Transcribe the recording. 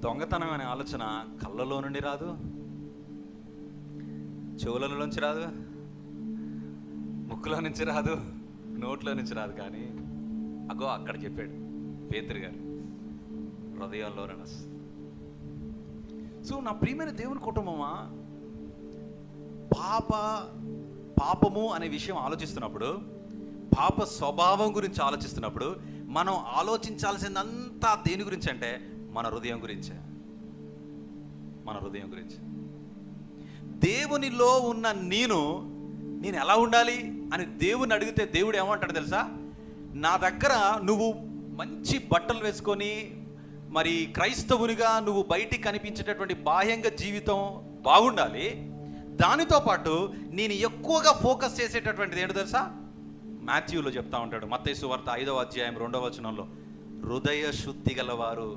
దొంగతనం అనే ఆలోచన కళ్ళలో నుండి రాదు? చెవులలో నుంచి రాదు? ముక్కులో నుంచి రాదు? నోట్లో నుంచి రాదు కానీ అగో అక్కడ చెప్పాడు పేతురు గారు హృదయంలో రణస్ సో నా ప్రియమైన దేవుని కుటుంబమా పాప పాపము అనే విషయం ఆలోచిస్తున్నప్పుడు పాప స్వభావం గురించి ఆలోచిస్తున్నప్పుడు మనం ఆలోచించాల్సిందంతా దేని గురించి అంటే మన హృదయం గురించే. మన హృదయం గురించి. దేవునిలో ఉన్న నేను నేను ఎలా ఉండాలి అని దేవుని అడిగితే దేవుడు ఏమంటాడు తెలుసా? నా దగ్గర నువ్వు మంచి బట్టలు వేసుకొని మరి క్రైస్తవునిగా నువ్వు బయటికి కనిపించేటటువంటి బాహ్యంగా జీవితం బాగుండాలి. దానితో పాటు నేను ఎక్కువగా ఫోకస్ చేసేటటువంటిది ఏంటో తెలుసా? మాథ్యూలో చెప్తా ఉంటాడు. మత్తయి వార్త ఐదవ అధ్యాయం రెండవ వచనంలో హృదయ శుద్ధి గలవారు